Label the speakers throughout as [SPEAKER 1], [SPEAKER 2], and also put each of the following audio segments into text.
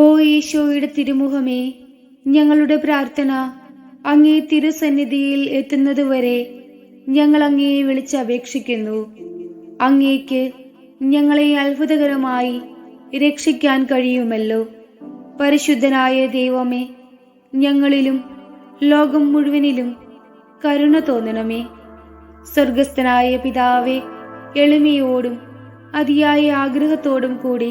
[SPEAKER 1] ഓ ഈശോയുടെ തിരുമുഖമേ ഞങ്ങളുടെ പ്രാർത്ഥന അങ്ങേ തിരുസന്നിധിയിൽ എത്തുന്നതുവരെ ഞങ്ങൾ അങ്ങയെ വിളിച്ചപേക്ഷിക്കുന്നു അങ്ങേക്ക് ഞങ്ങളെ അത്ഭുതകരമായി രക്ഷിക്കാൻ കഴിയുമല്ലോ. പരിശുദ്ധനായ ദൈവമേ ഞങ്ങളിലും ലോകം മുഴുവനിലും കരുണ തോന്നണമേ. സ്വർഗസ്ഥനായ പിതാവെ എളിമയോടും അതിയായ ആഗ്രഹത്തോടും കൂടി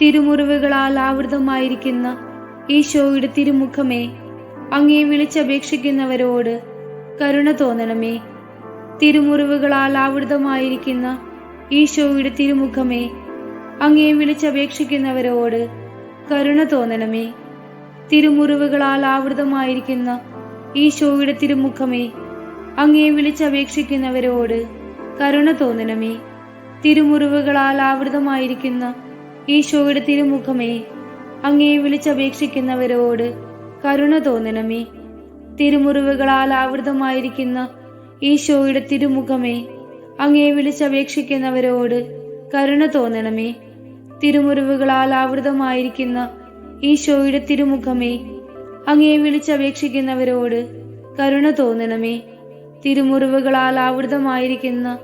[SPEAKER 1] തിരുമുറിവുകളാൽ ആവൃതമായിരിക്കുന്ന ഈശോയുടെ തിരുമുഖമേ അങ്ങേ വിളിച്ചപേക്ഷിക്കുന്നവരോട് കരുണ തോന്നണമേ. തിരുമുറിവുകളാൽ ആവൃതമായിരിക്കുന്ന ഈശോയുടെ തിരുമുഖമേ അങ്ങേ വിളിച്ചപേക്ഷിക്കുന്നവരോട് കരുണ തോന്നണമേ. തിരുമുറിവുകളാൽ ആവൃതമായിരിക്കുന്ന ഈശോയുടെ തിരുമുഖമേ അങ്ങേ വിളിച്ചപേക്ഷിക്കുന്നവരോട് കരുണ തോന്നണമേ. തിരുമുറിവുകളാൽ ആവൃതമായിരിക്കുന്ന ഈശോയുടെ തിരുമുഖമേ അങ്ങേ വിളിച്ചപേക്ഷിക്കുന്നവരോട് കരുണ തോന്നണമേ. തിരുമുറിവുകളാൽ ആവൃതമായിരിക്കുന്ന ഈശോയുടെ തിരുമുഖമേ അങ്ങേ വിളിച്ചപേക്ഷിക്കുന്നവരോട് കരുണ തോന്നണമേ. തിരുമുറിവുകളാൽ ആവൃതമായിരിക്കുന്ന ഈശോയുടെ തിരുമുഖമേ അങ്ങേ വിളിച്ചപേക്ഷിക്കുന്നവരോട് കരുണ തോന്നണമേ. തിരുമുറിവുകളാൽ ആവൃതമായിരിക്കുന്ന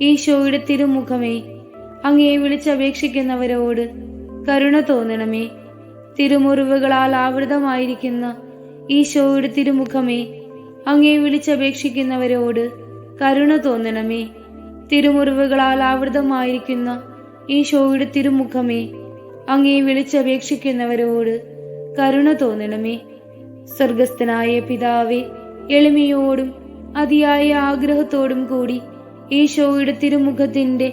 [SPEAKER 1] ഈശോയുടെ തിരുമുഖമേ അങ്ങേ വിളിച്ചപേക്ഷിക്കുന്നവരോട് കരുണ തോന്നണമേ. തിരുമുറിവുകളാൽ ആവൃതമായിരിക്കുന്ന ഈശോയുടെ തിരുമുഖമേ അങ്ങേ വിളിച്ചപേക്ഷിക്കുന്നവരോട് കരുണ തോന്നണമേ. തിരുമുറിവുകളാൽ ആവൃതമായിരിക്കുന്ന ഈശോയുടെ തിരുമുഖമേ അങ്ങേ വിളിച്ചപേക്ഷിക്കുന്നവരോട് കരുണ തോന്നണമേ. സ്വർഗസ്ഥനായ പിതാവെ എളിമയോടും അതിയായ ആഗ്രഹത്തോടും കൂടി ഈശോയുടെ തിരുമുഖത്തിന്റെ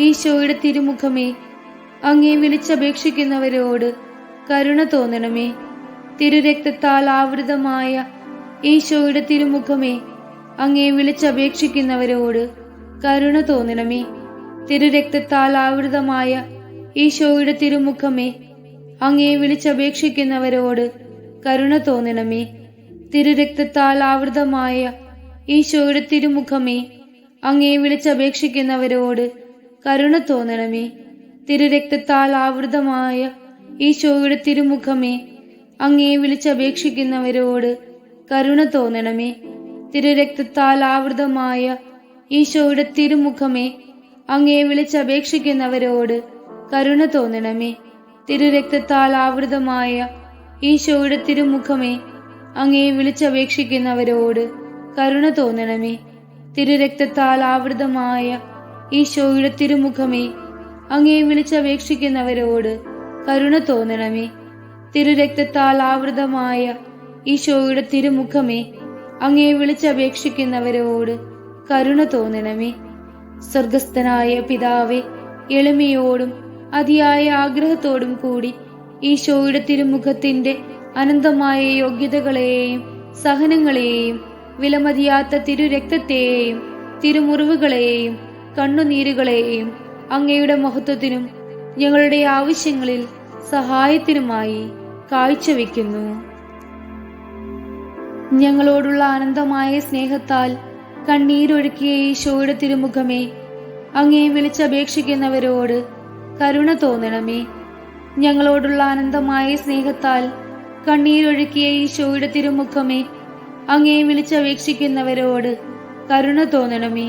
[SPEAKER 1] ഈശോയുടെ തിരുമുഖമേ അങ്ങേ വിളിച്ചപേക്ഷിക്കുന്നവരോട് കരുണ തോന്നണമേ. തിരുരക്തത്താൽ ആവൃതമായ ഈശോയുടെ തിരുമുഖമേ അങ്ങേ വിളിച്ചപേക്ഷിക്കുന്നവരോട് കരുണ തോന്നണമേ. തിരുരക്തത്താൽ ആവൃതമായ ഈശോയുടെ തിരുമുഖമേ അങ്ങേ വിളിച്ചപേക്ഷിക്കുന്നവരോട് കരുണ തോന്നണമേ. തിരുരക്തത്താൽ ആവൃതമായ ഈശോയുടെ തിരുമുഖമേ അങ്ങേ വിളിച്ചപേക്ഷിക്കുന്നവരോട് കരുണ തോന്നണമേ. തിരുരക്തത്താൽ ആവൃതമായ ഈശോയുടെ തിരുമുഖമേ. അങ്ങേ വിളിച്ചപേക്ഷിക്കുന്നവരോട് കരുണ തോന്നണമേ. തിരുരക്തത്താൽ ആവൃതമായ ഈശോയുടെ തിരുമുഖമേ. അങ്ങേ വിളിച്ചപേക്ഷിക്കുന്നവരോട് കരുണ തോന്നണമേ. തിരുരക്തത്താൽ ആവൃതമായ ഈശോയുടെ തിരുമുഖമേ. അങ്ങേ വിളിച്ചപേക്ഷിക്കുന്നവരോട് കരുണ തോന്നണമേ. തിരുരക്തത്താൽ ആവൃതമായ ഈശോയുടെ തിരുമുഖമേ അങ്ങേ വിളിച്ചപേക്ഷിക്കുന്നവരോട് കരുണ തോന്നണമേ. തിരുരക്തത്താൽ ആവൃതമായ ഈശോയുടെ തിരുമുഖമേ അങ്ങേ വിളിച്ചപേക്ഷിക്കുന്നവരോട് കരുണ തോന്നണമേ. സ്വർഗസ്ഥനായ പിതാവെ എളിമയോടും അതിയായ ആഗ്രഹത്തോടും കൂടി ഈശോയുടെ തിരുമുഖത്തിന്റെ അനന്തമായ യോഗ്യതകളെയും സഹനങ്ങളെയും വിലമതിയാത്ത തിരുരക്തത്തെയും തിരുമുറിവുകളെയും കണ്ണുനീരുകളെയും അങ്ങയുടെ മഹത്വത്തിനും ഞങ്ങളുടെ ആവശ്യങ്ങളിൽ സഹായത്തിനുമായി കാഴ്ചവെക്കുന്നു. ഞങ്ങളോടുള്ള അനന്തമായ സ്നേഹത്താൽ കണ്ണീരൊഴുക്കിയ ഈശോയുടെ തിരുമുഖമേ അങ്ങേ വിളിച്ചപേക്ഷിക്കുന്നവരോട് കരുണ തോന്നണമേ. ഞങ്ങളോടുള്ള അനന്തമായ സ്നേഹത്താൽ കണ്ണീരൊഴുക്കിയ ഈശോയുടെ തിരുമുഖമേ അങ്ങേ വിളിച്ചപേക്ഷിക്കുന്നവരോട് കരുണ തോന്നണമേ.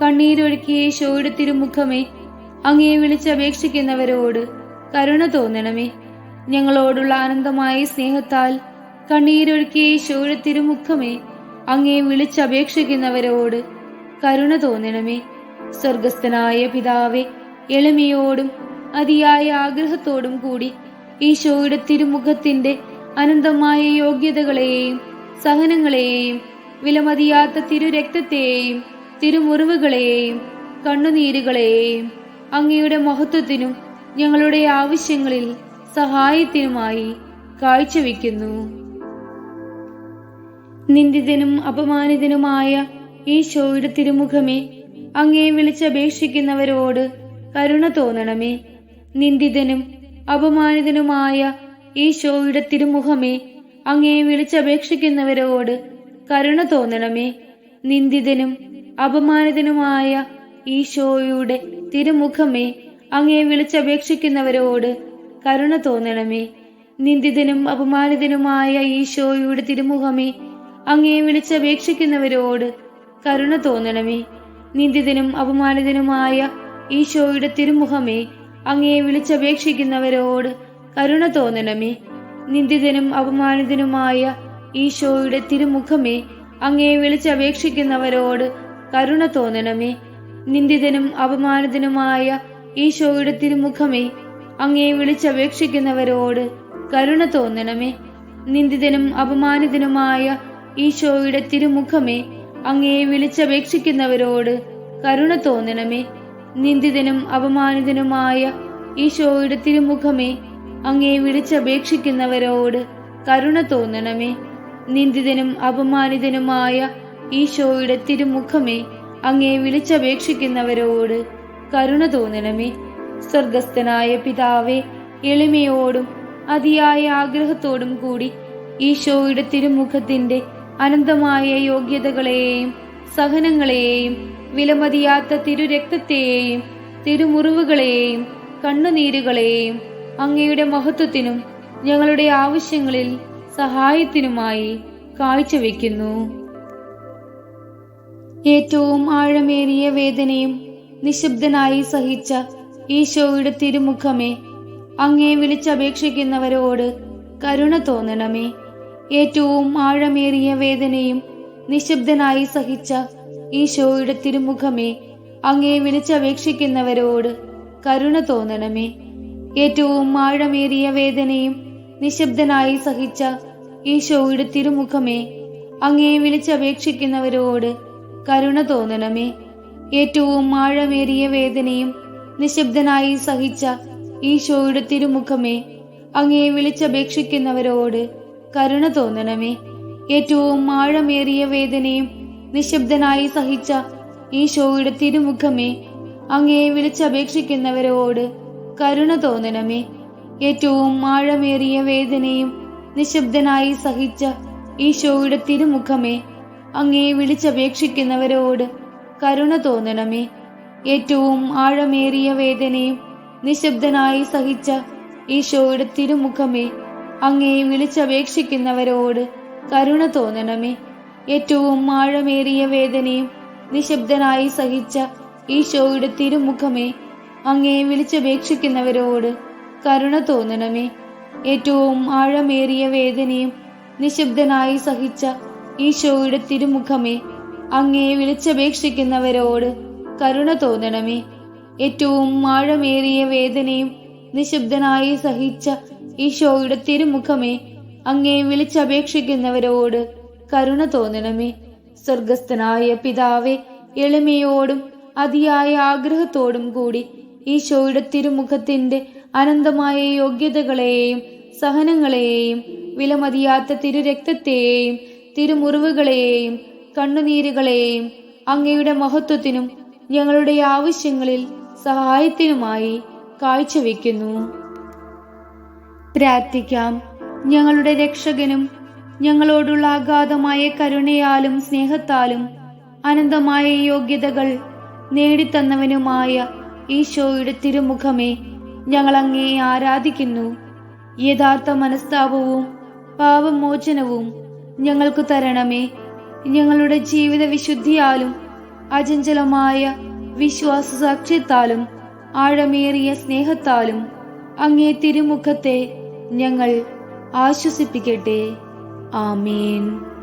[SPEAKER 1] കണ്ണീരൊഴുക്കിയ ഈശോയുടെ തിരുമുഖമേ അങ്ങയെ വിളിച്ചപേക്ഷിക്കുന്നവരോട് കരുണ തോന്നണമേ. ഞങ്ങളോടുള്ള ആനന്ദമായ സ്നേഹത്താൽ കണ്ണീരൊഴുക്കിയ ഈശോയുടെ തിരുമുഖമേ അങ്ങയെ വിളിച്ചപേക്ഷിക്കുന്നവരോട് കരുണ തോന്നണമേ. സ്വർഗസ്ഥനായ പിതാവെ എളിമയോടും അതിയായ ആഗ്രഹത്തോടും കൂടി ഈശോയുടെ തിരുമുഖത്തിന്റെ അനന്തമായ യോഗ്യതകളെയും സഹനങ്ങളെയും വിലമതിയാത്ത തിരുരക്തത്തെയും തിരുമുറിവുകളെയും കണ്ണുനീരുകളെയും അങ്ങയുടെ മഹത്വത്തിനും ഞങ്ങളുടെ ആവശ്യങ്ങളിൽ സഹായത്തിനുമായി കാഴ്ചവെക്കുന്നു. നിന്ദിതനും അപമാനിതനുമായ ഈശോയുടെ തിരുമുഖമേ അങ്ങേ വിളിച്ചപേക്ഷിക്കുന്നവരോട് കരുണ തോന്നണമേ. നിന്ദിതനും അപമാനിതനുമായ ഈശോയുടെ തിരുമുഖമേ അങ്ങേ വിളിച്ചപേക്ഷിക്കുന്നവരോട് കരുണ തോന്നണമേ. നിന്ദിതനും അപമാനിതനുമായ ഈശോയുടെ തിരുമുഖമേ അങ്ങേ വിളിച്ചപേക്ഷിക്കുന്നവരോട് കരുണ തോന്നണമേ. നിന്ദിതനും അപമാനിതനുമായ ഈശോയുടെ തിരുമുഖമേ അങ്ങേ വിളിച്ചപേക്ഷിക്കുന്നവരോട് കരുണ തോന്നണമേ. നിന്ദിതനും അപമാനിതനുമായ ഈശോയുടെ തിരുമുഖമേ അങ്ങേ വിളിച്ചപേക്ഷിക്കുന്നവരോട് കരുണ തോന്നണമേ. നിന്ദിതനും അപമാനിതനുമായ ഈശോയുടെ തിരുമുഖമേ അങ്ങേ വിളിച്ചപേക്ഷിക്കുന്നവരോട് കരുണ തോന്നണമേ. നിന്ദിതനും അപമാനിതനുമായ ഈശോയുടെ തിരുമുഖമേ അങ്ങേ വിളിച്ചപേക്ഷിക്കുന്നവരോട് കരുണ തോന്നണമേ. നിന്ദിതനും അപമാനിതനുമായ ഈശോയുടെ തിരുമുഖമേ അങ്ങേ വിളിച്ചപേക്ഷിക്കുന്നവരോട് കരുണ തോന്നണമേ. നിന്ദിതനും അപമാനിതനുമായ ഈശോയുടെ തിരുമുഖമേ അങ്ങേ വിളിച്ചപേക്ഷിക്കുന്നവരോട് കരുണ തോന്നണമേ. നിന്ദിതനും അപമാനിതനുമായ ഈശോയുടെ തിരുമുഖമേ അങ്ങേ വിളിച്ചപേക്ഷിക്കുന്നവരോട് കരുണ തോന്നണമേ. സ്വർഗസ്ഥനായ പിതാവേ എളിമയോടും അതിയായ ആഗ്രഹത്തോടും കൂടി ഈശോയുടെ തിരുമുഖത്തിന്റെ അനന്തമായ യോഗ്യതകളെയും സഹനങ്ങളെയും വിലമതിയാത്ത തിരുരക്തത്തെയും തിരുമുറിവുകളെയും കണ്ണുനീരുകളെയും അങ്ങയുടെ മഹത്വത്തിനും ഞങ്ങളുടെ ആവശ്യങ്ങളിൽ സഹായത്തിനുമായി കാഴ്ചവെക്കുന്നു. ഏറ്റവും ആഴമേറിയ വേദനയും നിശബ്ദനായി സഹിച്ച ഈശോയുടെ തിരുമുഖമേ അങ്ങേ വിളിച്ചപേക്ഷിക്കുന്നവരോട് കരുണ തോന്നണമേ. ഏറ്റവും ആഴമേറിയ വേദനയും നിശബ്ദനായി സഹിച്ച ഈശോയുടെ തിരുമുഖമേ അങ്ങേ വിളിച്ചപേക്ഷിക്കുന്നവരോട് കരുണ തോന്നണമേ. ഏറ്റവും ആഴമേറിയ വേദനയും നിശബ്ദനായി സഹിച്ച ഈശോയുടെ തിരുമുഖമേ അങ്ങേ വിളിച്ചപേക്ഷിക്കുന്നവരോട് കരുണ തോന്നണമേ. ഏറ്റവും ആഴമേറിയ വേദനയും നിശബ്ദനായി സഹിച്ച ഈശോയുടെ തിരുമുഖമേ അങ്ങയെ വിളിച്ചപേക്ഷിക്കുന്നവരോട് കരുണ തോന്നണമേ. ഏറ്റവും ആഴമേറിയ വേദനയും നിശബ്ദനായി സഹിച്ച ഈശോയുടെ തിരുമുഖമേ അങ്ങയെ വിളിച്ചപേക്ഷിക്കുന്നവരോട് കരുണ തോന്നണമേ. ഏറ്റവും ആഴമേറിയ വേദനയും നിശബ്ദനായി സഹിച്ച ഈശോയുടെ തിരുമുഖമേ അങ്ങേ വിളിച്ചപേക്ഷിക്കുന്നവരോട് കരുണ തോന്നണമേ. ഏറ്റവും ആഴമേറിയ വേദനയും നിശബ്ദനായി സഹിച്ച ഈശോയുടെ തിരുമുഖമേ അങ്ങേ വിളിച്ചപേക്ഷിക്കുന്നവരോട് കരുണ തോന്നണമേ. ഏറ്റവും ആഴമേറിയ വേദനയും നിശബ്ദനായി സഹിച്ച ഈശോയുടെ തിരുമുഖമേ അങ്ങേ വിളിച്ചപേക്ഷിക്കുന്നവരോട് കരുണ തോന്നണമേ. ഏറ്റവും ആഴമേറിയ വേദനയും നിശബ്ദനായി സഹിച്ച ഈശോയുടെ തിരുമുഖമേ അങ്ങേ വിളിച്ചപേക്ഷിക്കുന്നവരോട് കരുണ തോന്നണമേ. ഏറ്റവും ആഴമേറിയ വേദനയും നിശബ്ദനായി സഹിച്ച ഈശോയുടെ തിരുമുഖമേ അങ്ങേ വിളിച്ചപേക്ഷിക്കുന്നവരോട് കരുണ തോന്നണമേ. സ്വർഗസ്ഥനായ പിതാവെ എളിമയോടും അതിയായ ആഗ്രഹത്തോടും കൂടി ഈശോയുടെ തിരുമുഖത്തിന്റെ അനന്തമായ യോഗ്യതകളെയും സഹനങ്ങളെയും വിലമതിയാത്ത തിരുരക്തത്തെയും തിരുമുറിവുകളെയും കണ്ണുനീരുകളെയും അങ്ങയുടെ മഹത്വത്തിനും ഞങ്ങളുടെ ആവശ്യങ്ങളിൽ സഹായത്തിനുമായി കാഴ്ചവെക്കുന്നു. പ്രാർത്ഥിക്കാം. ഞങ്ങളുടെ രക്ഷകനും ഞങ്ങളോടുള്ള അഗാധമായ കരുണയാലും സ്നേഹത്താലും അനന്തമായ യോഗ്യതകൾ നേടിത്തന്നവനുമായ ഈശോയുടെ തിരുമുഖമേ ഞങ്ങൾ അങ്ങേ ആരാധിക്കുന്നു. യഥാർത്ഥ മനസ്താപവും പാപമോചനവും ഞങ്ങൾക്ക് തരണമേ. ഞങ്ങളുടെ ജീവിത വിശുദ്ധിയാലും അചഞ്ചലമായ വിശ്വാസ സാക്ഷ്യത്താലും ആഴമേറിയ സ്നേഹത്താലും അങ്ങേ തിരുമുഖത്തെ ഞങ്ങൾ ആശ്വസിപ്പിക്കട്ടെ. ആമേൻ.